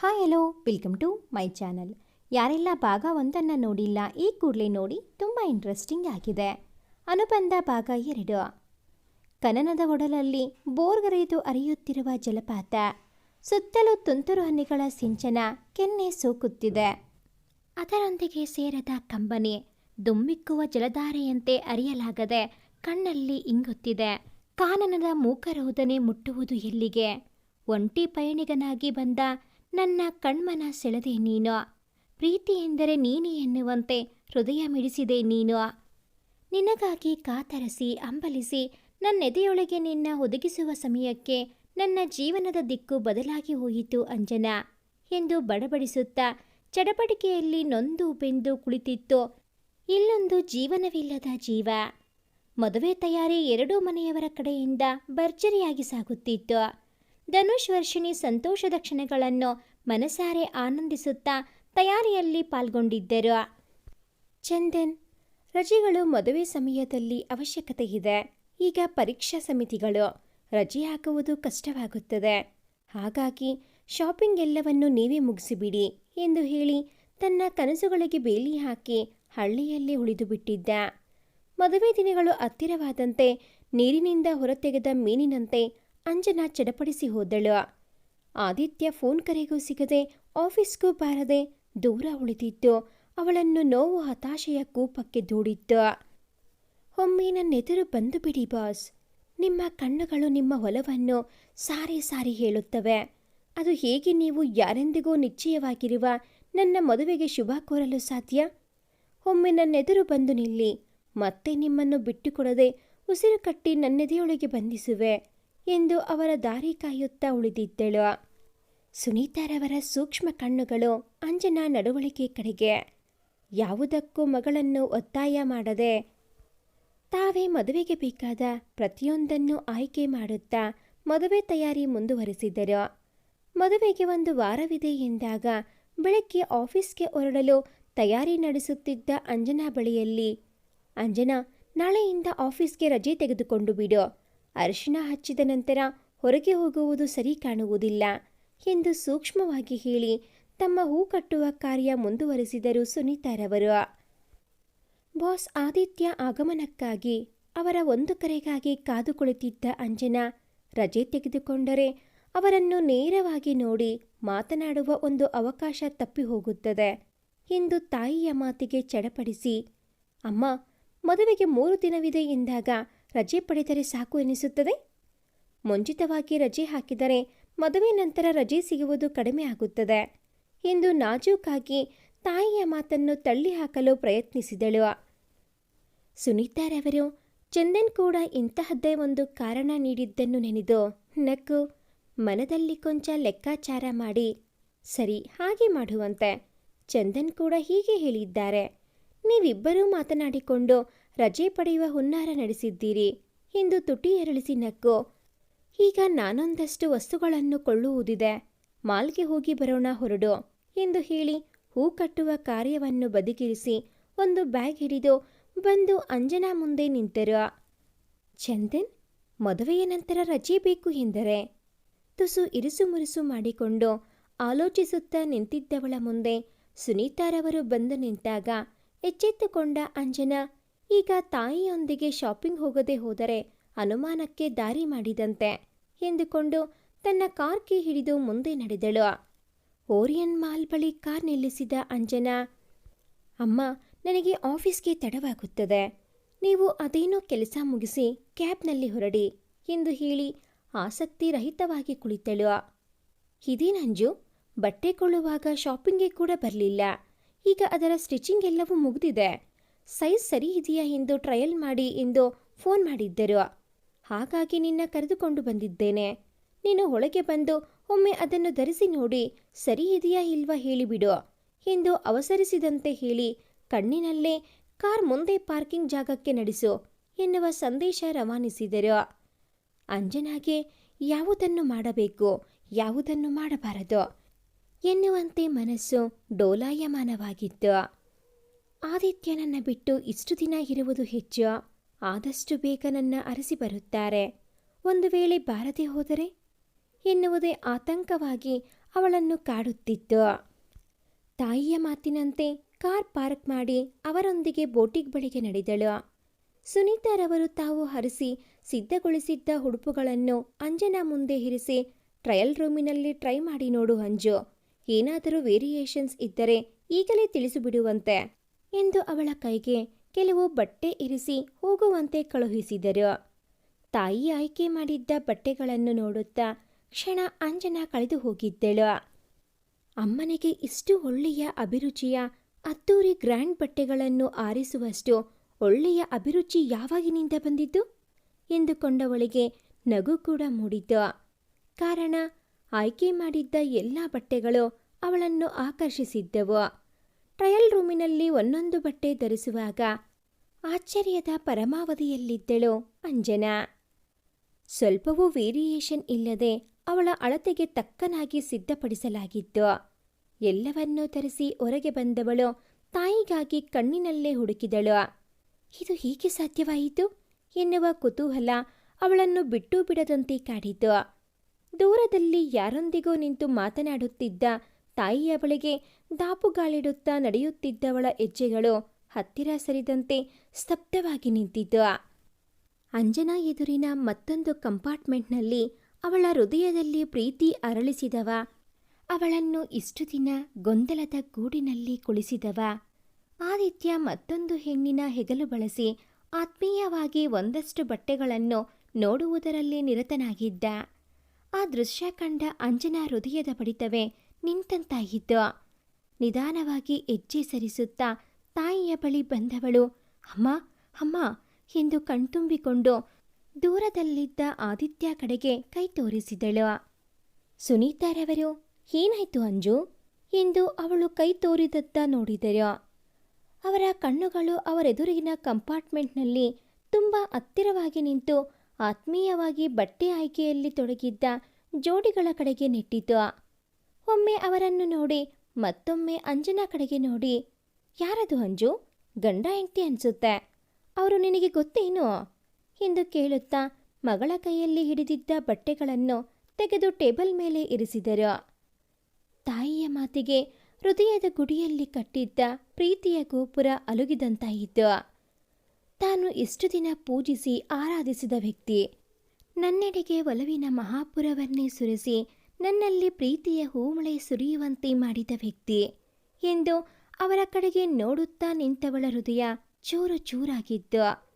Hi hello welcome to my channel ಯಾರೆಲ್ಲ ಭಾಗ ಒಂದನ್ನು ನೋಡಿಲ್ಲ, ಈ ಕೂಡಲೇ ನೋಡಿ ತುಂಬ ಇಂಟ್ರೆಸ್ಟಿಂಗ್ ಆಗಿದೆ. ಅನುಬಂಧ ಭಾಗ ಎರಡು. ಕನನದ ಒಡಲಲ್ಲಿ ಬೋರ್ಗರೆದು ಅರಿಯುತ್ತಿರುವ ಜಲಪಾತ. ಸುತ್ತಲೂ ತುಂತುರು ಹನಿಗಳ ಸಿಂಚನ, ಕೆನ್ನೆ ಸೋಕುತ್ತಿದೆ. ಅದರೊಂದಿಗೆ ಸೇರದ ಕಂಬನಿ, ದುಮ್ಮಿಕ್ಕುವ ಜಲಧಾರೆಯಂತೆ ಅರಿಯಲಾಗದೆ ಕಣ್ಣಲ್ಲಿ ಇಂಗುತ್ತಿದೆ. ಕಾನನದ ಮೂಕರೋದನೆ ಮುಟ್ಟುವುದು ಎಲ್ಲಿಗೆ? ಒಂಟಿ ಪಯಣಿಗನಾಗಿ ಬಂದ ನನ್ನ ಕಣ್ಮನ ಸೆಳೆದೆ ನೀನು. ಪ್ರೀತಿ ಎಂದರೆ ನೀನೆ ಎನ್ನುವಂತೆ ಹೃದಯ ಮಿಡಿಸಿದೆ ನೀನು. ನಿನಗಾಗಿ ಕಾತರಸಿ, ಅಂಬಲಿಸಿ, ನನ್ನೆದೆಯೊಳಗೆ ನಿನ್ನ ಒದಗಿಸುವ ಸಮಯಕ್ಕೆ ನನ್ನ ಜೀವನದ ದಿಕ್ಕು ಬದಲಾಗಿ ಹೋಯಿತು ಅಂಜನಾ. ಎಂದು ಬಡಬಡಿಸುತ್ತಾ ಚಡಪಡಿಕೆಯಲ್ಲಿ ನೊಂದು ಬೆಂದು ಕುಳಿತಿತ್ತು. ಇಲ್ಲೊಂದು ಜೀವನವಿಲ್ಲದ ಜೀವ. ಮದುವೆ ತಯಾರಿ ಎರಡೂ ಮನೆಯವರ ಕಡೆಯಿಂದ ಭರ್ಜರಿಯಾಗಿ ಸಾಗುತ್ತಿತ್ತು. ಧನುಷ್ ವರ್ಷಿಣಿ ಸಂತೋಷದ ಕ್ಷಣಗಳನ್ನು ಮನಸಾರೆ ಆನಂದಿಸುತ್ತಾ ತಯಾರಿಯಲ್ಲಿ ಪಾಲ್ಗೊಂಡಿದ್ದರು. ಚಂದನ್, ರಜೆಗಳು ಮದುವೆ ಸಮಯದಲ್ಲಿ ಅವಶ್ಯಕತೆ ಇದೆ. ಈಗ ಪರೀಕ್ಷಾ ಸಮಿತಿಗಳು, ರಜೆ ಹಾಕುವುದು ಕಷ್ಟವಾಗುತ್ತದೆ. ಹಾಗಾಗಿ ಶಾಪಿಂಗ್ ಎಲ್ಲವನ್ನೂ ನೀವೇ ಮುಗಿಸಿಬಿಡಿ ಎಂದು ಹೇಳಿ ತನ್ನ ಕನಸುಗಳಿಗೆ ಬೇಲಿ ಹಾಕಿ ಹಳ್ಳಿಯಲ್ಲಿ ಉಳಿದು ಬಿಟ್ಟಿದ್ದ ಮದುವೆ ದಿನಗಳು ಹತ್ತಿರವಾದಂತೆ ನೀರಿನಿಂದ ಹೊರತೆಗೆದ ಮೀನಿನಂತೆ ಅಂಜನಾ ಚಡಪಡಿಸಿ ಹೋದಳು. ಆದಿತ್ಯ ಫೋನ್ ಕರೆಗೂ ಸಿಗದೆ ಆಫೀಸ್ಗೂ ಬಾರದೆ ದೂರ ಉಳಿದಿತ್ತು. ಅವಳನ್ನು ನೋವು ಹತಾಶೆಯ ಕೂಪಕ್ಕೆ ದೂಡಿತ್ತು. ಒಮ್ಮೆ ನನ್ನೆದುರು ಬಂದು ಬಿಡಿ ಬಾಸ್. ನಿಮ್ಮ ಕಣ್ಣುಗಳು ನಿಮ್ಮ ಹೊಲವನ್ನು ಸಾರಿ ಸಾರಿ ಹೇಳುತ್ತವೆ. ಅದು ಹೇಗೆ ನೀವು ಯಾರೆಂದಿಗೂ ನಿಶ್ಚಯವಾಗಿರುವ ನನ್ನ ಮದುವೆಗೆ ಶುಭ ಕೋರಲು ಸಾಧ್ಯ? ಒಮ್ಮೆ ನನ್ನೆದುರು ಬಂದು ನಿಲ್ಲಿ. ಮತ್ತೆ ನಿಮ್ಮನ್ನು ಬಿಟ್ಟುಕೊಡದೆ ಉಸಿರು ಕಟ್ಟಿ ನನ್ನೆದೆಯೊಳಗೆ ಬಂಧಿಸುವೆ. ಎಂದು ಅವರ ದಾರಿ ಕಾಯುತ್ತಾ ಉಳಿದಿದ್ದಳು. ಸುನೀತಾರವರ ಸೂಕ್ಷ್ಮ ಕಣ್ಣುಗಳು ಅಂಜನಾ ನಡವಳಿಕೆ ಕಡೆಗೆ. ಯಾವುದಕ್ಕೂ ಮಗಳನ್ನು ಒತ್ತಾಯ ಮಾಡದೆ ತಾವೇ ಮದುವೆಗೆ ಬೇಕಾದ ಪ್ರತಿಯೊಂದನ್ನು ಆಯ್ಕೆ ಮಾಡುತ್ತಾ ಮದುವೆ ತಯಾರಿ ಮುಂದುವರೆಸಿದರು. ಮದುವೆಗೆ ಒಂದು ವಾರವಿದೆ ಎಂದಾಗ ಬೆಳಗ್ಗೆ ಆಫೀಸ್ಗೆ ಹೊರಡಲು ತಯಾರಿ ನಡೆಸುತ್ತಿದ್ದ ಅಂಜನಾ ಬಳಿಯಲ್ಲಿ, ಅಂಜನಾ, ನಾಳೆಯಿಂದ ಆಫೀಸ್ಗೆ ರಜೆ ತೆಗೆದುಕೊಂಡು ಬಿಡು. ಅರಿಶಿಣ ಹಚ್ಚಿದ ನಂತರ ಹೊರಗೆ ಹೋಗುವುದು ಸರಿ ಕಾಣುವುದಿಲ್ಲ ಎಂದು ಸೂಕ್ಷ್ಮವಾಗಿ ಹೇಳಿ ತಮ್ಮ ಹೂ ಕಟ್ಟುವ ಕಾರ್ಯ ಮುಂದುವರೆಸಿದರು ಸುನೀತಾರವರು. ಬಾಸ್ ಆದಿತ್ಯ ಆಗಮನಕ್ಕಾಗಿ ಅವರ ಒಂದು ಕರೆಗಾಗಿ ಕಾದು ಕುಳಿತಿದ್ದ ಅಂಜನಾ ರಜೆ ತೆಗೆದುಕೊಂಡರೆ ಅವರನ್ನು ನೇರವಾಗಿ ನೋಡಿ ಮಾತನಾಡುವ ಒಂದು ಅವಕಾಶ ತಪ್ಪಿ ಹೋಗುತ್ತದೆ ಎಂದು ತಾಯಿಯ ಮಾತಿಗೆ ಚಡಪಡಿಸಿ, ಅಮ್ಮ, ಮದುವೆಗೆ ಮೂರು ದಿನವಿದೆ ಎಂದಾಗ ರಜೆ ಪಡೆದರೆ ಸಾಕು ಎನಿಸುತ್ತದೆ? ಮುಂಚಿತವಾಗಿ ರಜೆ ಹಾಕಿದರೆ ಮದುವೆ ನಂತರ ರಜೆ ಸಿಗುವುದು ಕಡಿಮೆ ಆಗುತ್ತದೆ. ಎಂದು ನಾಜೂಕಾಗಿ ತಾಯಿಯ ಮಾತನ್ನು ತಳ್ಳಿ ಹಾಕಲು ಪ್ರಯತ್ನಿಸಿದಳು. ಸುನೀತಾರವರು ಚಂದನ್ ಕೂಡ ಇಂತಹದ್ದೇ ಒಂದು ಕಾರಣ ನೀಡಿದ್ದನ್ನು ನೆನೆದು ನಕ್ಕು ಮನದಲ್ಲಿ ಕೊಂಚ ಲೆಕ್ಕಾಚಾರ ಮಾಡಿ, ಸರಿ ಹಾಗೆ ಮಾಡುವಂತೆ ಚಂದನ್ ಕೂಡ ಹೀಗೆ ಹೇಳಿದ್ದಾರೆ. ನೀವಿಬ್ಬರೂ ಮಾತನಾಡಿಕೊಂಡು ರಜೆ ಪಡೆಯುವ ಹುನ್ನಾರ ನಡೆಸಿದ್ದೀರಿ ಎಂದು ತುಟಿ ಎರಳಿಸಿ ನಕ್ಕು. ಈಗ ನಾನೊಂದಷ್ಟು ವಸ್ತುಗಳನ್ನು ಕೊಳ್ಳುವುದಿದೆ. ಮಾಲ್ಗೆ ಹೋಗಿ ಬರೋಣ ಹೊರಡು ಎಂದು ಹೇಳಿ ಹೂ ಕಟ್ಟುವ ಕಾರ್ಯವನ್ನು ಬದಿಗಿರಿಸಿ ಒಂದು ಬ್ಯಾಗ್ ಹಿಡಿದು ಬಂದು ಅಂಜನಾ ಮುಂದೆ ನಿಂತರು. ಚಂದನ್, ಮದುವೆಯ ನಂತರ ರಜೆ ಬೇಕು ಎಂದರೆ? ತುಸು ಇರುಸು ಮುರುಸು ಮಾಡಿಕೊಂಡು ಆಲೋಚಿಸುತ್ತಾ ನಿಂತಿದ್ದವಳ ಮುಂದೆ ಸುನೀತಾರವರು ಬಂದು ನಿಂತಾಗ ಎಚ್ಚೆತ್ತುಕೊಂಡ ಅಂಜನಾ ಈಗ ತಾಯಿಯೊಂದಿಗೆ ಶಾಪಿಂಗ್ ಹೋಗದೆ ಹೋದರೆ ಅನುಮಾನಕ್ಕೆ ದಾರಿ ಮಾಡಿದಂತೆ ಎಂದುಕೊಂಡು ತನ್ನ ಕಾರ್ ಕೀ ಹಿಡಿದು ಮುಂದೆ ನಡೆದಳು. ಓರಿಯನ್ ಮಾಲ್ ಬಳಿ ಕಾರ್ ನಿಲ್ಲಿಸಿದ ಅಂಜನಾ, ಅಮ್ಮ, ನನಗೆ ಆಫೀಸ್ಗೆ ತಡವಾಗುತ್ತದೆ. ನೀವು ಅದೇನೋ ಕೆಲಸ ಮುಗಿಸಿ ಕ್ಯಾಬ್ನಲ್ಲಿ ಹೊರಡಿ ಎಂದು ಹೇಳಿ ಆಸಕ್ತಿ ರಹಿತವಾಗಿ ಕುಳಿತಳು ಇದೇನಂಜು ಬಟ್ಟೆ ಕೊಳ್ಳುವಾಗ ಶಾಪಿಂಗ್ಗೆ ಕೂಡ ಬರಲಿಲ್ಲ. ಈಗ ಅದರ ಸ್ಟಿಚಿಂಗ್ ಎಲ್ಲವೂ ಮುಗಿದಿದೆ. ಸೈಜ್ ಸರಿ ಇದೆಯಾ ಎಂದು ಟ್ರಯಲ್ ಮಾಡಿ ಎಂದು ಫೋನ್ ಮಾಡಿದ್ದರು. ಹಾಗಾಗಿ ನಿನ್ನ ಕರೆದುಕೊಂಡು ಬಂದಿದ್ದೇನೆ. ನೀನು ಒಳಗೆ ಬಂದು ಒಮ್ಮೆ ಅದನ್ನು ಧರಿಸಿ ನೋಡಿ ಸರಿ ಇದೆಯಾ ಇಲ್ವಾ ಹೇಳಿಬಿಡು ಎಂದು ಅವಸರಿಸಿದಂತೆ ಹೇಳಿ ಕಣ್ಣಿನಲ್ಲೇ ಕಾರ್ ಮುಂದೆ ಪಾರ್ಕಿಂಗ್ ಜಾಗಕ್ಕೆ ನಡೆಸು ಎನ್ನುವ ಸಂದೇಶ ರವಾನಿಸಿದರು. ಅಂಜನಾಗೆ ಯಾವುದನ್ನು ಮಾಡಬೇಕು, ಯಾವುದನ್ನು ಮಾಡಬಾರದು ಎನ್ನುವಂತೆ ಮನಸ್ಸು ಡೋಲಾಯಮಾನವಾಗಿತ್ತು. ಆದಿತ್ಯನನ್ನ ಬಿಟ್ಟು ಇಷ್ಟು ದಿನ ಇರುವುದು ಹೆಚ್ಚು. ಆದಷ್ಟು ಬೇಗ ನನ್ನ ಅರಸಿ ಬರುತ್ತಾರೆ. ಒಂದು ವೇಳೆ ಬಾರದೆ ಹೋದರೆ? ಎನ್ನುವುದೇ ಆತಂಕವಾಗಿ ಅವಳನ್ನು ಕಾಡುತ್ತಿತ್ತು. ತಾಯಿಯ ಮಾತಿನಂತೆ ಕಾರ್ ಪಾರ್ಕ್ ಮಾಡಿ ಅವರೊಂದಿಗೆ ಬೋಟಿಗ್ ಬಳಿಗೆ ನಡೆದಳು. ಸುನೀತಾರವರು ತಾವು ಹರಿಸಿ ಸಿದ್ಧಗೊಳಿಸಿದ್ದ ಉಡುಪುಗಳನ್ನು ಅಂಜನಾ ಮುಂದೆ ಇರಿಸಿ ಟ್ರಯಲ್ ರೂಮಿನಲ್ಲಿ ಟ್ರೈ ಮಾಡಿ ನೋಡು ಅಂಜು. ಏನಾದರೂ ವೇರಿಯೇಷನ್ಸ್ ಇದ್ದರೆ ಈಗಲೇ ತಿಳಿಸಿಬಿಡುವಂತೆ. ಎಂದು ಅವಳ ಕೈಗೆ ಕೆಲವು ಬಟ್ಟೆ ಇರಿಸಿ ಹೋಗುವಂತೆ ಕಳುಹಿಸಿದರು. ತಾಯಿ ಆಯ್ಕೆ ಮಾಡಿದ್ದ ಬಟ್ಟೆಗಳನ್ನು ನೋಡುತ್ತಾ ಕ್ಷಣ ಅಂಜನಾ ಕಳೆದು ಹೋಗಿದ್ದಳು. ಅಮ್ಮನಿಗೆ ಇಷ್ಟು ಒಳ್ಳೆಯ ಅಭಿರುಚಿಯ ಅದ್ದೂರಿ ಗ್ರ್ಯಾಂಡ್ ಬಟ್ಟೆಗಳನ್ನು ಆರಿಸುವಷ್ಟು ಒಳ್ಳೆಯ ಅಭಿರುಚಿ ಯಾವಾಗಿನಿಂದ ಬಂದಿದ್ದು ಎಂದುಕೊಂಡವಳಿಗೆ ನಗು ಕೂಡ ಮೂಡಿತು. ಕಾರಣ, ಆಯ್ಕೆ ಮಾಡಿದ್ದ ಎಲ್ಲ ಬಟ್ಟೆಗಳು ಅವಳನ್ನು ಆಕರ್ಷಿಸಿದ್ದವು. ಟ್ರಯಲ್ ರೂಮಿನಲ್ಲಿ ಒಂದೊಂದು ಬಟ್ಟೆ ಧರಿಸುವಾಗ ಆಶ್ಚರ್ಯದ ಪರಮಾವಧಿಯಲ್ಲಿದ್ದಳು ಅಂಜನಾ. ಸ್ವಲ್ಪವೂ ವೇರಿಯೇಷನ್ ಇಲ್ಲದೆ ಅವಳ ಅಳತೆಗೆ ತಕ್ಕನಾಗಿ ಸಿದ್ಧಪಡಿಸಲಾಗಿತ್ತು. ಎಲ್ಲವನ್ನೂ ತರಿಸಿ ಹೊರಗೆ ಬಂದವಳು ತಾಯಿಗಾಗಿ ಕಣ್ಣಿನಲ್ಲೇ ಹುಡುಕಿದಳು. ಇದು ಹೀಗೆ ಸಾಧ್ಯವಾಯಿತು? ಎನ್ನುವ ಕುತೂಹಲ ಅವಳನ್ನು ಬಿಟ್ಟು ಬಿಡದಂತೆ ಕಾಡಿತು. ದೂರದಲ್ಲಿ ಯಾರೊಂದಿಗೋ ನಿಂತು ಮಾತನಾಡುತ್ತಿದ್ದ ತಾಯಿಯ ಬಳಿಗೆ ದಾಪುಗಾಲಿಡುತ್ತಾ ನಡೆಯುತ್ತಿದ್ದವಳ ಹೆಜ್ಜೆಗಳು ಹತ್ತಿರ ಸರಿದಂತೆ ಸ್ತಬ್ಧವಾಗಿ ನಿಂತಿದ್ದು. ಅಂಜನಾ ಎದುರಿನ ಮತ್ತೊಂದು ಕಂಪಾರ್ಟ್ಮೆಂಟ್ನಲ್ಲಿ ಅವಳ ಹೃದಯದಲ್ಲಿ ಪ್ರೀತಿ ಅರಳಿಸಿದವ. ಅವಳನ್ನು ಇಷ್ಟು ದಿನ ಗೊಂದಲದ ಗೂಡಿನಲ್ಲಿ ಕುಳಿಸಿದವ. ಆದಿತ್ಯ ಮತ್ತೊಂದು ಹೆಣ್ಣಿನ ಹೆಗಲು ಬಳಸಿ ಆತ್ಮೀಯವಾಗಿ ಒಂದಷ್ಟು ಬಟ್ಟೆಗಳನ್ನು ನೋಡುವುದರಲ್ಲಿ ನಿರತನಾಗಿದ್ದ. ಆ ದೃಶ್ಯ ಕಂಡ ಅಂಜನಾ ಹೃದಯದ ಬಡಿತವೇ ನಿಂತಂತಾಯಿತು ನಿಧಾನವಾಗಿ ಹೆಜ್ಜೆ ಸರಿಸುತ್ತಾ ತಾಯಿಯ ಬಳಿ ಬಂದವಳು, ಅಮ್ಮ ಅಮ್ಮ, ಎಂದು ಕಣ್ತುಂಬಿಕೊಂಡು ದೂರದಲ್ಲಿದ್ದ ಆದಿತ್ಯ ಕಡೆಗೆ ಕೈ ತೋರಿಸಿದಳು. ಸುನೀತಾರವರು ಏನಾಯ್ತು ಅಂಜು? ಎಂದು ಅವಳು ಕೈ ತೋರಿದತ್ತ ನೋಡಿದರು ಅವರ ಕಣ್ಣುಗಳು ಅವರೆದುರಿಗಿನ ಕಂಪಾರ್ಟ್ಮೆಂಟ್ನಲ್ಲಿ ತುಂಬ ಹತ್ತಿರವಾಗಿ ನಿಂತು ಆತ್ಮೀಯವಾಗಿ ಬಟ್ಟೆ ಆಯ್ಕೆಯಲ್ಲಿ ತೊಡಗಿದ್ದ ಜೋಡಿಗಳ ಕಡೆಗೆ ನೆಟ್ಟಿತು. ಒಮ್ಮೆ ಅವರನ್ನು ನೋಡಿ, ಮತ್ತೊಮ್ಮೆ ಅಂಜನ ಕಡೆಗೆ ನೋಡಿ, ಯಾರದು ಅಂಜು? ಗಂಡ ಹೆಂಡತಿ ಅನ್ಸುತ್ತೆ. ಅವರು ನಿನಗೆ ಗೊತ್ತೇನು? ಎಂದು ಕೇಳುತ್ತಾ ಮಗಳ ಕೈಯಲ್ಲಿ ಹಿಡಿದಿದ್ದ ಬಟ್ಟೆಗಳನ್ನು ತೆಗೆದು ಟೇಬಲ್ ಮೇಲೆ ಇರಿಸಿದರು. ತಾಯಿಯ ಮಾತಿಗೆ ಹೃದಯದ ಗುಡಿಯಲ್ಲಿ ಕಟ್ಟಿದ್ದ ಪ್ರೀತಿಯ ಗೋಪುರ ಅಲುಗಿದಂತಾಯಿತು. ತಾನು ಇಷ್ಟು ದಿನ ಪೂಜಿಸಿ ಆರಾಧಿಸಿದ ವ್ಯಕ್ತಿ, ನನ್ನೆಡೆಗೆ ಒಲವಿನ ಮಹಾಪುರವನ್ನೇ ಸುರಿಸಿ ನನ್ನಲ್ಲಿ ಪ್ರೀತಿಯ ಹೂಮಳೆ ಸುರಿಯುವಂತೆ ಮಾಡಿದ ವ್ಯಕ್ತಿ ಎಂದು ಅವರ ಕಡೆಗೆ ನೋಡುತ್ತಾ ನಿಂತವಳ ಹೃದಯ ಚೂರು ಚೂರಾಗಿದ್ದು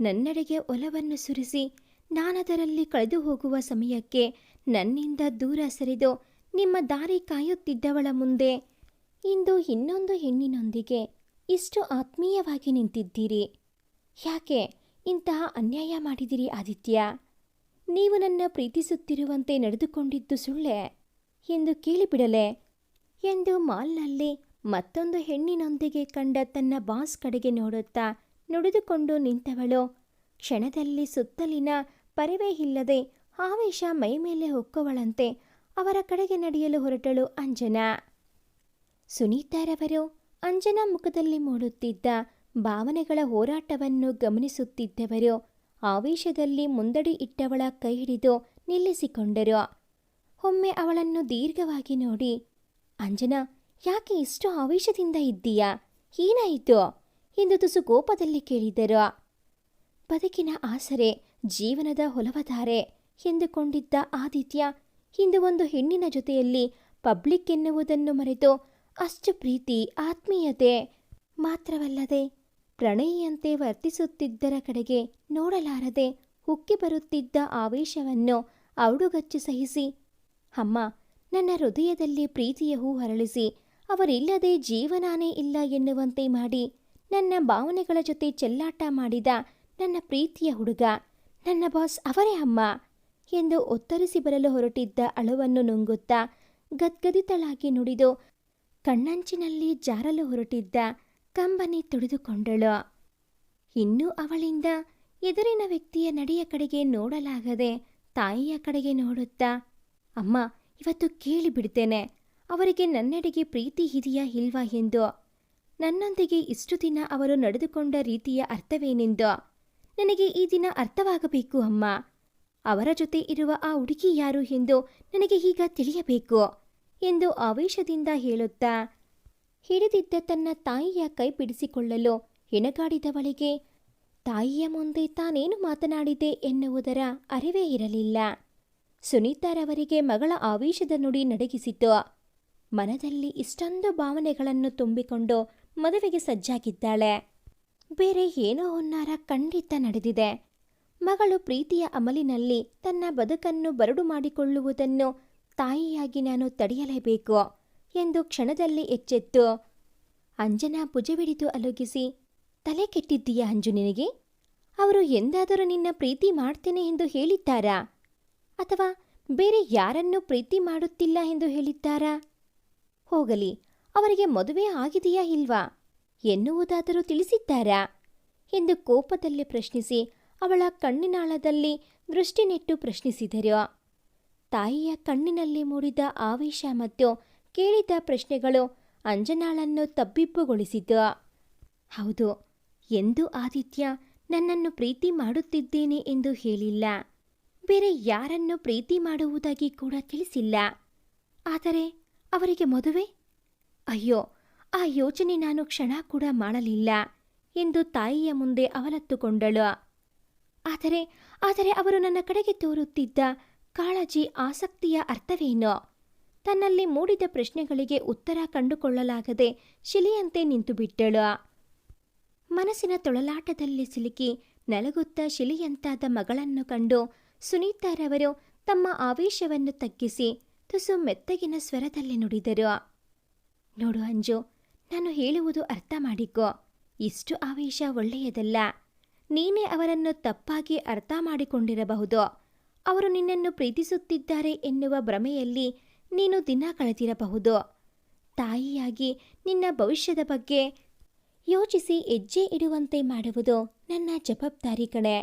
ನನ್ನೆಡೆಗೆ ಒಲವನ್ನು ಸುರಿಸಿ ನಾನದರಲ್ಲಿ ಕಳೆದು ಹೋಗುವ ಸಮಯಕ್ಕೆ ನನ್ನಿಂದ ದೂರ ಸರಿದು ನಿಮ್ಮ ದಾರಿ ಕಾಯುತ್ತಿದ್ದವಳ ಮುಂದೆ ಇಂದು ಇನ್ನೊಂದು ಹೆಣ್ಣಿನೊಂದಿಗೆ ಇಷ್ಟು ಆತ್ಮೀಯವಾಗಿ ನಿಂತಿದ್ದೀರಿ. ಯಾಕೆ ಇಂತಹ ಅನ್ಯಾಯ ಮಾಡಿದಿರಿ ಆದಿತ್ಯ? ನೀವು ನನ್ನ ಪ್ರೀತಿಸುತ್ತಿರುವಂತೆ ನಡೆದುಕೊಂಡಿದ್ದು ಸುಳ್ಳೆ? ಎಂದು ಕೇಳಿಬಿಡಲೆ. ಎಂದು ಮಾಲ್ನಲ್ಲಿ ಮತ್ತೊಂದು ಹೆಣ್ಣಿನೊಂದಿಗೆ ಕಂಡ ತನ್ನ ಬಾಸ್ ಕಡೆಗೆ ನೋಡುತ್ತಾ ನುಡಿದುಕೊಂಡು ನಿಂತವಳು. ಕ್ಷಣದಲ್ಲಿ ಸುತ್ತಲಿನ ಪರಿವೇ ಇಲ್ಲದೆ ಆವೇಶ ಮೈಮೇಲೆ ಹೊಕ್ಕವಳಂತೆ ಅವರ ಕಡೆಗೆ ನಡೆಯಲು ಹೊರಟಳು ಅಂಜನಾ. ಸುನೀತಾರವರು ಅಂಜನಾ ಮುಖದಲ್ಲಿ ಮೂಡುತ್ತಿದ್ದ ಭಾವನೆಗಳ ಹೋರಾಟವನ್ನು ಗಮನಿಸುತ್ತಿದ್ದವರು ಆವೇಶದಲ್ಲಿ ಮುಂದಡಿ ಇಟ್ಟವಳ ಕೈ ಹಿಡಿದು ನಿಲ್ಲಿಸಿಕೊಂಡರು. ಒಮ್ಮೆ ಅವಳನ್ನು ದೀರ್ಘವಾಗಿ ನೋಡಿ, ಅಂಜನಾ, ಯಾಕೆ ಇಷ್ಟು ಆವೇಶದಿಂದ ಇದ್ದೀಯಾ? ಏನಾಯಿತು? ಎಂದು ತುಸು ಕೋಪದಲ್ಲಿ ಕೇಳಿದರು. ಬದುಕಿನ ಆಸರೆ, ಜೀವನದ ಹೊಲವಧಾರೆ ಎಂದುಕೊಂಡಿದ್ದ ಆದಿತ್ಯ, ಇಂದು ಒಂದು ಹೆಣ್ಣಿನ ಜೊತೆಯಲ್ಲಿ ಪಬ್ಲಿಕ್ ಎನ್ನುವುದನ್ನು ಮರೆತು, ಅಷ್ಟು ಪ್ರೀತಿ, ಆತ್ಮೀಯತೆ ಮಾತ್ರವಲ್ಲದೆ ಪ್ರಣಯಿಯಂತೆ ವರ್ತಿಸುತ್ತಿದ್ದರ ಕಡೆಗೆ ನೋಡಲಾರದೆ ಉಕ್ಕಿ ಬರುತ್ತಿದ್ದ ಆವೇಶವನ್ನು ಔಡುಗಚ್ಚು ಸಹಿಸಿ, ಅಮ್ಮ, ನನ್ನ ಹೃದಯದಲ್ಲಿ ಪ್ರೀತಿಯ ಹೂ ಹರಳಿಸಿ, ಅವರಿಲ್ಲದೆ ಜೀವನಾನೇ ಇಲ್ಲ ಎನ್ನುವಂತೆ ಮಾಡಿ, ನನ್ನ ಭಾವನೆಗಳ ಜೊತೆ ಚೆಲ್ಲಾಟ ಮಾಡಿದ ನನ್ನ ಪ್ರೀತಿಯ ಹುಡುಗ, ನನ್ನ ಬಾಸ್ ಅವರೇ ಅಮ್ಮ ಎಂದು ಒತ್ತರಿಸಿ ಬರಲು ಹೊರಟಿದ್ದ ಅಳುವನ್ನು ನುಂಗುತ್ತಾ ಗದ್ಗದಿತಳಾಗಿ ನುಡಿದು ಕಣ್ಣಂಚಿನಲ್ಲಿ ಜಾರಲು ಹೊರಟಿದ್ದ ಕಂಬನಿ ತುಳಿದುಕೊಂಡಳು. ಇನ್ನೂ ಅವಳಿಂದ ಎದುರಿನ ವ್ಯಕ್ತಿಯ ನಡೆಯ ಕಡೆಗೆ ನೋಡಲಾಗದೆ ತಾಯಿಯ ಕಡೆಗೆ ನೋಡುತ್ತಾ, ಅಮ್ಮ, ಇವತ್ತು ಕೇಳಿಬಿಡ್ತೇನೆ. ಅವರಿಗೆ ನನ್ನೆಡೆಗೆ ಪ್ರೀತಿ ಇದೆಯಾ ಇಲ್ವಾ ಎಂದು. ನನ್ನೊಂದಿಗೆ ಇಷ್ಟು ದಿನ ಅವರು ನಡೆದುಕೊಂಡ ರೀತಿಯ ಅರ್ಥವೇನೆಂದು. ನನಗೆ ಈ ದಿನ ಅರ್ಥವಾಗಬೇಕು, ಅಮ್ಮ. ಅವರ ಜೊತೆ ಇರುವ ಆ ಹುಡುಗಿ ಯಾರು ಎಂದು ನನಗೆ ಈಗ ತಿಳಿಯಬೇಕು ಎಂದು ಆವೇಶದಿಂದ ಹೇಳುತ್ತಾ ಹಿಡಿದಿದ್ದ ತನ್ನ ತಾಯಿಯ ಕೈ ಬಿಡಿಸಿಕೊಳ್ಳಲು ಹೆಣಗಾಡಿದವಳಿಗೆ, ತಾಯಿಯ ಮುಂದೆ ತಾನೇನು ಮಾತನಾಡಿದೆ ಎನ್ನುವುದರ ಅರಿವೇ ಇರಲಿಲ್ಲ. ಸುನೀತಾರವರಿಗೆ ಮಗಳ ಆವೇಶದ ನುಡಿ ನಡಗಿಸಿತು. ಮನದಲ್ಲಿ ಇಷ್ಟೊಂದು ಭಾವನೆಗಳನ್ನು ತುಂಬಿಕೊಂಡು ಮದುವೆಗೆ ಸಜ್ಜಾಗಿದ್ದಾಳೆ. ಬೇರೆ ಏನೋ ಹುನ್ನಾರ ಖಂಡಿತ ನಡೆದಿದೆ. ಮಗಳು ಪ್ರೀತಿಯ ಅಮಲಿನಲ್ಲಿ ತನ್ನ ಬದುಕನ್ನು ಬರಡು ಮಾಡಿಕೊಳ್ಳುವುದನ್ನು ತಾಯಿಯಾಗಿ ನಾನು ತಡೆಯಲೇಬೇಕು. ಎಂದು ಕ್ಷಣದಲ್ಲಿ ಎಚ್ಚೆತ್ತು. ಅಂಜನಾ ಭುಜವಿಡಿದು ಅಲುಗಿಸಿ, ತಲೆ ಕೆಟ್ಟಿದ್ದೀಯಾ ಅಂಜು ನಿನಗೆ? ಅವರು ಎಂದಾದರೂ ನಿನ್ನ ಪ್ರೀತಿ ಮಾಡ್ತೇನೆ ಎಂದು ಹೇಳಿದ್ದಾರಾ? ಅಥವಾ ಬೇರೆ ಯಾರನ್ನೂ ಪ್ರೀತಿ ಮಾಡುತ್ತಿಲ್ಲ ಎಂದು ಹೇಳಿದ್ದಾರಾ? ಹೋಗಲಿ, ಅವರಿಗೆ ಮದುವೆ ಆಗಿದೆಯಾ ಇಲ್ವಾ? ಎನ್ನುವುದಾದರೂ ತಿಳಿಸಿದ್ದಾರಾ? ಎಂದು ಕೋಪದಲ್ಲಿ ಪ್ರಶ್ನಿಸಿ, ಅವಳ ಕಣ್ಣಿನಾಳದಲ್ಲಿ ದೃಷ್ಟಿನೆಟ್ಟು ಪ್ರಶ್ನಿಸಿದರು ತಾಯಿಯ ಕಣ್ಣಿನಲ್ಲಿ ಮೂಡಿದ ಆವೇಶ ಮತ್ತು ಕೇಳಿದ ಪ್ರಶ್ನೆಗಳು ಅಂಜನಾಳನ್ನು ತಬ್ಬಿಬ್ಬುಗೊಳಿಸಿತು ಹೌದು, ಎಂದು ಆದಿತ್ಯ ನನ್ನನ್ನು ಪ್ರೀತಿ ಮಾಡುತ್ತಿದ್ದೇನೆ ಎಂದು ಹೇಳಿಲ್ಲ. ಬೇರೆ ಯಾರನ್ನು ಪ್ರೀತಿ ಮಾಡುವುದಾಗಿ ಕೂಡ ತಿಳಿಸಿಲ್ಲ. ಆದರೆ ಅವರಿಗೆ ಮದುವೆ? ಅಯ್ಯೋ, ಆ ಯೋಚನೆ ನಾನು ಕ್ಷಣ ಕೂಡ ಮಾಡಲಿಲ್ಲ ಎಂದು ತಾಯಿಯ ಮುಂದೆ ಅವಲತ್ತುಕೊಂಡಳು. ಆದರೆ ಆದರೆ ಅವರು ನನ್ನ ಕಡೆಗೆ ತೋರುತ್ತಿದ್ದ ಕಾಳಜಿ ಆಸಕ್ತಿಯ ಅರ್ಥವೇನು? ತನ್ನಲ್ಲಿ ಮೂಡಿದ ಪ್ರಶ್ನೆಗಳಿಗೆ ಉತ್ತರ ಕಂಡುಕೊಳ್ಳಲಾಗದೆ ಶಿಲೆಯಂತೆ ನಿಂತುಬಿಟ್ಟಳು. ಮನಸ್ಸಿನ ತೊಳಲಾಟದಲ್ಲಿ ಸಿಲುಕಿ ನಲಗುತ್ತಾ ಶಿಲೆಯಂತಾದ ಮಗಳನ್ನು ಕಂಡು ಸುನೀತಾರವರು ತಮ್ಮ ಆವೇಶವನ್ನು ತಗ್ಗಿಸಿ ತುಸು ಮೆತ್ತಗಿನ ಸ್ವರದಲ್ಲಿ ನುಡಿದರು. ನೋಡು ಅಂಜು, ನಾನು ಹೇಳುವುದು ಅರ್ಥ ಮಾಡಿಕೋ. ಇಷ್ಟು ಆವೇಶ ಒಳ್ಳೆಯದಲ್ಲ. ನೀನೇ ಅವರನ್ನು ತಪ್ಪಾಗಿ ಅರ್ಥ ಮಾಡಿಕೊಂಡಿರಬಹುದು. ಅವರು ನಿನ್ನನ್ನು ಪ್ರೀತಿಸುತ್ತಿದ್ದಾರೆ ಎನ್ನುವ ಭ್ರಮೆಯಲ್ಲಿ ನೀನು ದಿನ ಕಳೆದಿರಬಹುದು. ತಾಯಿಯಾಗಿ ನಿನ್ನ ಭವಿಷ್ಯದ ಬಗ್ಗೆ ಯೋಚಿಸಿ ಹೆಜ್ಜೆ ಇಡುವಂತೆ ಮಾಡುವುದು ನನ್ನ ಜವಾಬ್ದಾರಿ ಕಣೆ.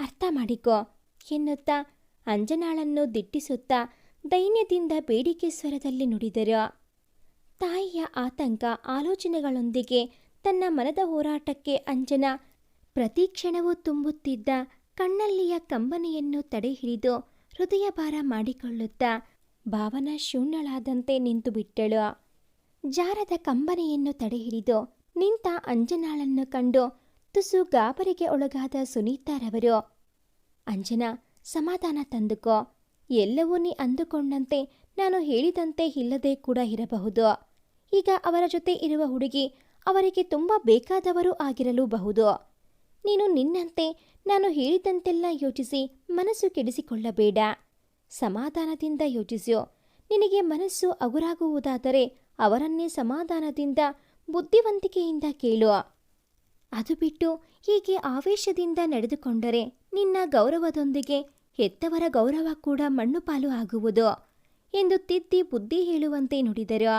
ಅರ್ಥ ಮಾಡಿಕೋ. ಎನ್ನುತ್ತಾ ಅಂಜನಾಳನ್ನು ದಿಟ್ಟಿಸುತ್ತಾ ದೈನ್ಯದಿಂದ ಬೇಡಿಕೆ ಸ್ವರದಲ್ಲಿ ನುಡಿದರು. ತಾಯಿಯ ಆತಂಕ ಆಲೋಚನೆಗಳೊಂದಿಗೆ ತನ್ನ ಮನದ ಹೋರಾಟಕ್ಕೆ ಅಂಜನ ಪ್ರತಿಕ್ಷಣವೂ ತುಂಬುತ್ತಿದ್ದ ಕಣ್ಣಲ್ಲಿಯ ಕಂಬನಿಯನ್ನು ತಡೆಹಿಡಿದು ಹೃದಯಭಾರ ಮಾಡಿಕೊಳ್ಳುತ್ತಾ ಭಾವನಾ ಶೂನ್ಯಳಾದಂತೆ ನಿಂತು ಬಿಟ್ಟಳು. ಜಾರದ ಕಂಬನೆಯನ್ನು ತಡೆಹಿಡಿದು ನಿಂತ ಅಂಜನಾಳನ್ನು ಕಂಡು ತುಸು ಗಾಬರಿಗೆ ಒಳಗಾದ ಸುನೀತಾರವರು, ಅಂಜನಾ, ಸಮಾಧಾನ ತಂದುಕೋ. ಎಲ್ಲವೂ ನೀ ಅಂದುಕೊಂಡಂತೆ ನಾನು ಹೇಳಿದಂತೆ ಇಲ್ಲದೆ ಕೂಡ ಇರಬಹುದು. ಈಗ ಅವರ ಜೊತೆ ಇರುವ ಹುಡುಗಿ ಅವರಿಗೆ ತುಂಬ ಬೇಕಾದವರು ಆಗಿರಲೂಬಹುದು. ನೀನು ನಿನ್ನಂತೆ ನಾನು ಹೇಳಿದಂತೆಲ್ಲ ಯೋಚಿಸಿ ಮನಸ್ಸು ಕೆಡಿಸಿಕೊಳ್ಳಬೇಡ. ಸಮಾಧಾನದಿಂದ ಯೋಚಿಸು ನಿನಗೆ ಮನಸ್ಸು ಅಗುರಾಗುವುದಾದರೆ ಅವರನ್ನೇ ಸಮಾಧಾನದಿಂದ, ಬುದ್ಧಿವಂತಿಕೆಯಿಂದ ಕೇಳು ಅದು ಬಿಟ್ಟು ಹೀಗೆ ಆವೇಶದಿಂದ ನಡೆದುಕೊಂಡರೆ ನಿನ್ನ ಗೌರವದೊಂದಿಗೆ ಹೆತ್ತವರ ಗೌರವ ಕೂಡ ಮಣ್ಣುಪಾಲು ಆಗುವುದು ಎಂದು ತಿದ್ದಿ ಬುದ್ಧಿ ಹೇಳುವಂತೆ ನುಡಿದರು.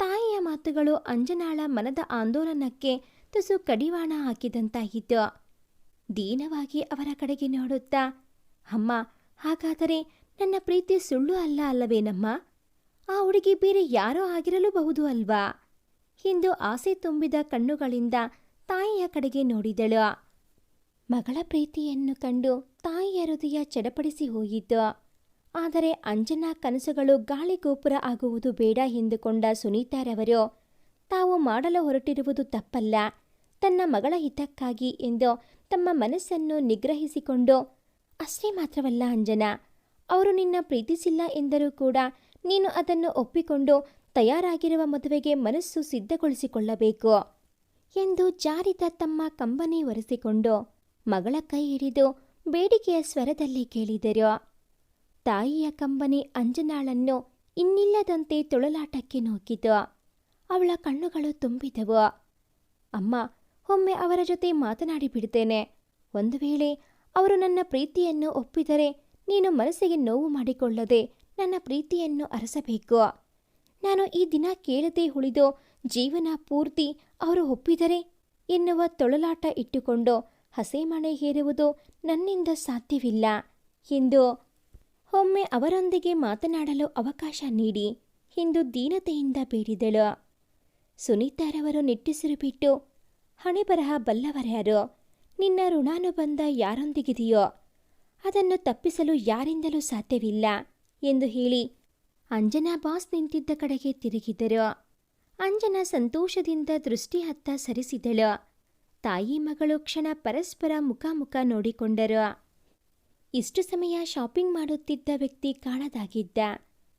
ತಾಯಿಯ ಮಾತುಗಳು ಅಂಜನಾಳ ಮನದ ಆಂದೋಲನಕ್ಕೆ ತುಸು ಕಡಿವಾಣ ಹಾಕಿದಂತಾಯಿತು. ದೀನವಾಗಿ ಅವರ ಕಡೆಗೆ ನೋಡುತ್ತಾ, ಅಮ್ಮ ಹಾಗಾದರೆ ನನ್ನ ಪ್ರೀತಿ ಸುಳ್ಳು ಅಲ್ಲ ಅಲ್ಲವೇನಮ್ಮ? ಆ ಹುಡುಗಿ ಬೇರೆ ಯಾರೋ ಆಗಿರಲೂಬಹುದು ಅಲ್ವಾ? ಎಂದು ಆಸೆ ತುಂಬಿದ ಕಣ್ಣುಗಳಿಂದ ತಾಯಿಯ ಕಡೆಗೆ ನೋಡಿದಳು. ಮಗಳ ಪ್ರೀತಿಯನ್ನು ಕಂಡು ತಾಯಿಯ ಹೃದಯ ಚಡಪಡಿಸಿ ಹೋಯಿತು. ಆದರೆ ಅಂಜನಾ ಕನಸುಗಳು ಗಾಳಿಗೋಪುರ ಆಗುವುದು ಬೇಡ ಎಂದುಕೊಂಡ ಸುನೀತಾರವರು ತಾವು ಮಾಡಲು ಹೊರಟಿರುವುದು ತಪ್ಪಲ್ಲ. ತನ್ನ ಮಗಳ ಹಿತಕ್ಕಾಗಿ ಎಂದು ತಮ್ಮ ಮನಸ್ಸನ್ನು ನಿಗ್ರಹಿಸಿಕೊಂಡು ಅಷ್ಟೇ ಮಾತ್ರವಲ್ಲ, ಅಂಜನಾ. ಅವರು ನಿನ್ನ ಪ್ರೀತಿಸಿಲ್ಲ ಎಂದರೂ ಕೂಡ ನೀನು ಅದನ್ನು ಒಪ್ಪಿಕೊಂಡು ತಯಾರಾಗಿರುವ ಮದುವೆಗೆ ಮನಸ್ಸು ಸಿದ್ಧಗೊಳಿಸಿಕೊಳ್ಳಬೇಕು ಎಂದು ಜಾರಿದ ತಮ್ಮ ಕಂಬನಿ ಒರೆಸಿಕೊಂಡು ಮಗಳ ಕೈ ಹಿಡಿದು ಬೇಡಿಕೆಯ ಸ್ವರದಲ್ಲಿ ಕೇಳಿದರು. ತಾಯಿಯ ಕಂಬನಿ ಅಂಜನಾಳನ್ನು ಇನ್ನಿಲ್ಲದಂತೆ ತುಳಲಾಟಕ್ಕೆ ನೂಕಿತು. ಅವಳ ಕಣ್ಣುಗಳು ತುಂಬಿದವು. ಅಮ್ಮ, ಒಮ್ಮೆ ಅವರ ಜೊತೆ ಮಾತನಾಡಿ ಬಿಡ್ತೇನೆ. ಒಂದು ವೇಳೆ ಅವರು ನನ್ನ ಪ್ರೀತಿಯನ್ನು ಒಪ್ಪಿದರೆ ನೀನು ಮನಸ್ಸಿಗೆ ನೋವು ಮಾಡಿಕೊಳ್ಳದೆ ನನ್ನ ಪ್ರೀತಿಯನ್ನು ಅರಸಬೇಕು. ನಾನು ಈ ದಿನ ಕೇಳದೆ ಉಳಿದು ಜೀವನ ಪೂರ್ತಿ ಅವರು ಒಪ್ಪಿದರೆ ಎನ್ನುವ ತೊಳಲಾಟ ಇಟ್ಟುಕೊಂಡು ಹಸೆಮಣೆ ಹೇರುವುದು ನನ್ನಿಂದ ಸಾಧ್ಯವಿಲ್ಲ ಎಂದು ಒಮ್ಮೆ ಅವರೊಂದಿಗೆ ಮಾತನಾಡಲು ಅವಕಾಶ ನೀಡಿ ಎಂದು ದೀನತೆಯಿಂದ ಬೇಡಿದಳು. ಸುನೀತಾರವರು ನಿಟ್ಟುಸಿರು ಬಿಟ್ಟು ಹಣೆ ಬರಹ ಬಲ್ಲವರ್ಯಾರು ನಿನ್ನ ಋಣಾನುಬಂಧ ಯಾರೊಂದಿಗಿದೆಯೋ ಅದನ್ನು ತಪ್ಪಿಸಲು ಯಾರಿಂದಲೂ ಸಾಧ್ಯವಿಲ್ಲ ಎಂದು ಹೇಳಿ ಅಂಜನಾ ಬಾಸ್ ನಿಂತಿದ್ದ ಕಡೆಗೆ ತಿರುಗಿದರು. ಅಂಜನಾ ಸಂತೋಷದಿಂದ ದೃಷ್ಟಿ ಹತ್ತ ಸರಿಸಿದಳು. ತಾಯಿ ಮಗಳು ಕ್ಷಣ ಪರಸ್ಪರ ಮುಖಾಮುಖ ನೋಡಿಕೊಂಡರು. ಇಷ್ಟು ಸಮಯ ಶಾಪಿಂಗ್ ಮಾಡುತ್ತಿದ್ದ ವ್ಯಕ್ತಿ ಕಾಣದಾಗಿದ್ದ.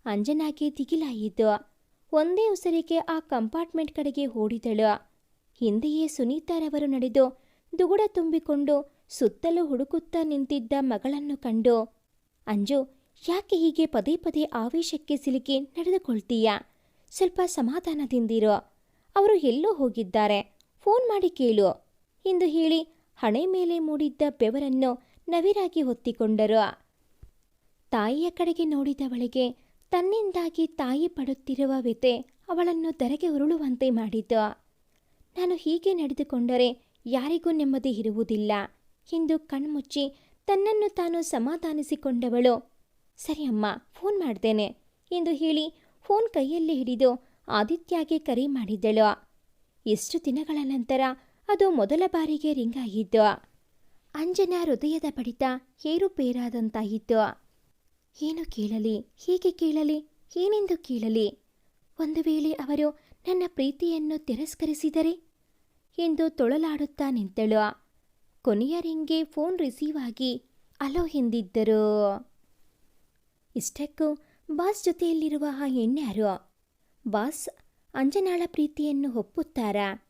ಅಂಜನಾಗೆ ದಿಗಿಲಾಯಿತು. ಒಂದೇ ಉಸಿರಿಗೆ ಆ ಕಂಪಾರ್ಟ್ಮೆಂಟ್ ಕಡೆಗೆ ಓಡಿದಳು. ಹಿಂದೆಯೇ ಸುನೀತಾರವರು ನಡೆದು ದುಗುಡ ತುಂಬಿಕೊಂಡು ಸುತ್ತಲೂ ಹುಡುಕುತ್ತಾ ನಿಂತಿದ್ದ ಮಗಳನ್ನು ಕಂಡು, ಅಂಜು, ಯಾಕೆ ಹೀಗೆ ಪದೇ ಪದೇ ಆವೇಶಕ್ಕೆ ಸಿಲುಕಿ ನಡೆದುಕೊಳ್ತೀಯ? ಸ್ವಲ್ಪ ಸಮಾಧಾನದಿಂದಿರೋ. ಅವರು ಎಲ್ಲೋ ಹೋಗಿದ್ದಾರೆ. ಫೋನ್ ಮಾಡಿ ಕೇಳು. ಎಂದು ಹೇಳಿ ಹಣೆ ಮೇಲೆ ಮೂಡಿದ್ದ ಬೆವರನ್ನು ನವಿರಾಗಿ ಹೊತ್ತಿಕೊಂಡರು. ತಾಯಿಯ ಕಡೆಗೆ ನೋಡಿದವಳಿಗೆ ತನ್ನಿಂದಾಗಿ ತಾಯಿ ಪಡುತ್ತಿರುವ ವ್ಯತೆ ಅವಳನ್ನು ಧರೆಗೆ ಉರುಳುವಂತೆ ಮಾಡಿತು. ನಾನು ಹೀಗೆ ನಡೆದುಕೊಂಡರೆ ಯಾರಿಗೂ ನೆಮ್ಮದಿ ಇರುವುದಿಲ್ಲ. ಎಂದು ಕಣ್ಮುಚ್ಚಿ ತನ್ನನ್ನು ತಾನು ಸಮಾಧಾನಿಸಿಕೊಂಡವಳು. ಸರಿ ಅಮ್ಮ, ಫೋನ್ ಮಾಡ್ತೇನೆ ಎಂದು ಹೇಳಿ ಫೋನ್ ಕೈಯಲ್ಲಿ ಹಿಡಿದು ಆದಿತ್ಯಗೆ ಕರೆ ಮಾಡಿದ್ದಳು ಎಷ್ಟು ದಿನಗಳ ನಂತರ ಅದು ಮೊದಲ ಬಾರಿಗೆ ರಿಂಗ್ ಆಗಿದ್ದು, ಅಂಜನ ಹೃದಯದ ಬಡಿತ ಏರುಪೇರಾದಂತಾಯಿತು ಏನು ಕೇಳಲಿ, ಹೀಗೆ ಕೇಳಲಿ, ಏನೆಂದು ಕೇಳಲಿ? ಒಂದು ವೇಳೆ ಅವರು ನನ್ನ ಪ್ರೀತಿಯನ್ನು ತಿರಸ್ಕರಿಸಿದರೆ? ಎಂದು ತೊಳಲಾಡುತ್ತಾ ನಿಂತಳು ಕೊನೆಯ ರಿಂಗ್ಗೆ ಫೋನ್ ರಿಸೀವ್ ಆಗಿ ಅಲೋ ಎಂದಿದ್ದರು. ಇಷ್ಟಕ್ಕೂ ಬಾಸ್ ಜೊತೆಯಲ್ಲಿರುವ ಆ ಹೆಣ್ಯಾರು ಬಾಸ್ ಅಂಜನಾಳ ಪ್ರೀತಿಯನ್ನು ಒಪ್ಪುತ್ತಾರಾ?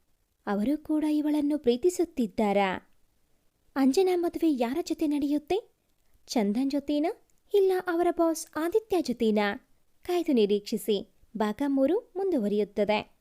ಅವರು ಕೂಡ ಇವಳನ್ನು ಪ್ರೀತಿಸುತ್ತಿದ್ದಾರಾ? ಅಂಜನಾ ಮದುವೆ ಯಾರ ಜೊತೆ ನಡೆಯುತ್ತೆ? ಚಂದನ್ ಜೊತೆನಾ? ಇಲ್ಲ ಅವರ ಬಾಸ್ ಆದಿತ್ಯ ಜೊತೆನಾ? ಕಾಯ್ದು ನಿರೀಕ್ಷಿಸಿ. ಭಾಗ ಮೂರು ಮುಂದುವರಿಯುತ್ತದೆ.